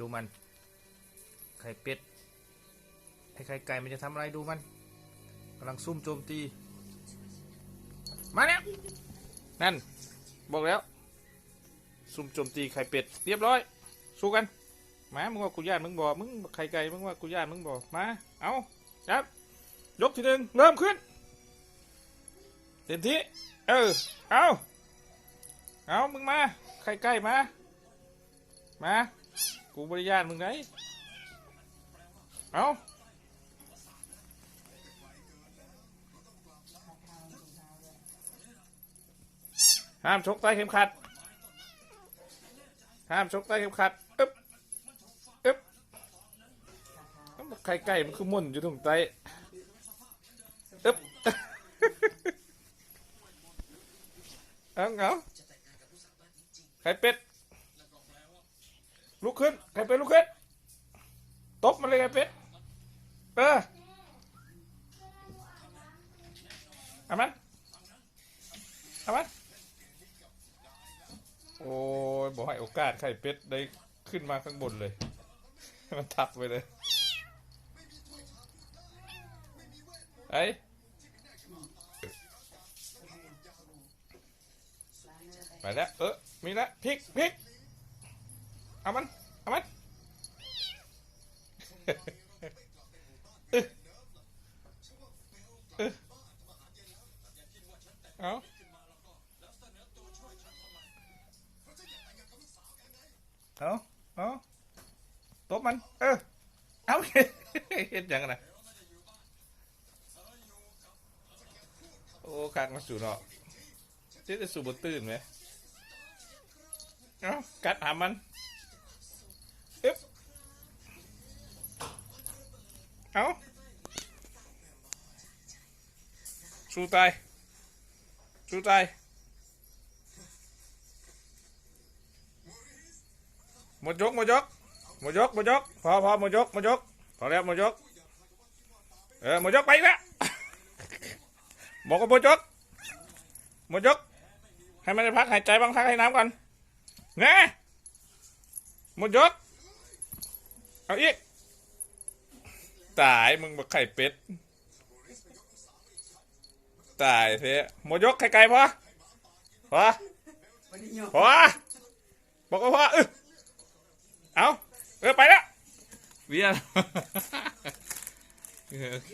ดูมัน ไข่เป็ดไอ้ไข่ไก่มันจะทำอะไรดูมันกำลังซุ่มโจมตี มาแล้วนั่น บอกแล้ว ซุ่มโจมตีไข่เป็ด เรียบร้อย สู้กัน มา มึงว่ากูญาติมึงบอกมึงไข่ไก่มึงว่ากูญาติมึงบอกมา เอาครับยกทีหนึ่งเริ่มขึ้นเต็มที่ เออ เอาเอามึงมา ไข่ไก่มา มา กูบริญาตมึงไงเอาห้ามชกใต้เข็มขัด ห้ามชกใต้เข็มขัดอึ๊บอึ๊บไข่ไก่มันคือมุ่นอยู่ตรงใต้อึ๊บเอ้าเอาไข่เป็ด ลุกขึ้นไข่เป็ดลุกขึ้นตบมันเลยไข่เป็ดเออเอามันเอามันโอ้ยบอกให้โอกาสไข่เป็ดได้ขึ้นมาข้างบนเลย มันทับไปเลยไอ้ไปแล้ว เออ มีแล้วพลิกพลิก เอามัน เอามันเออเออเอาเอาเอาตบมัน เออ เอาเห็นยังไงนะโอ้คักมาสู่เนาะเจ๊จะสู่บนตื่นไหม เอากัดหามัน อึ๊บเอาสู้ตายสู้ตายหมดยกหมดยกหมดยกหมดยกพอพอหมดยกหมดยกพอแล้วหมดยกเออหมดยกไปแล้วบอกว่าหมดยกหมดยกให้มันได้พักหายใจบ้างพักให้น้ำก่อนนะหมดยก เอาอีก ตายมึงบอกไข่เป็ด ตายเสียหมดยกไข่ไก่พอพอพอบอกว่าพอเออเอาเออไปแล้วเวียนโอเค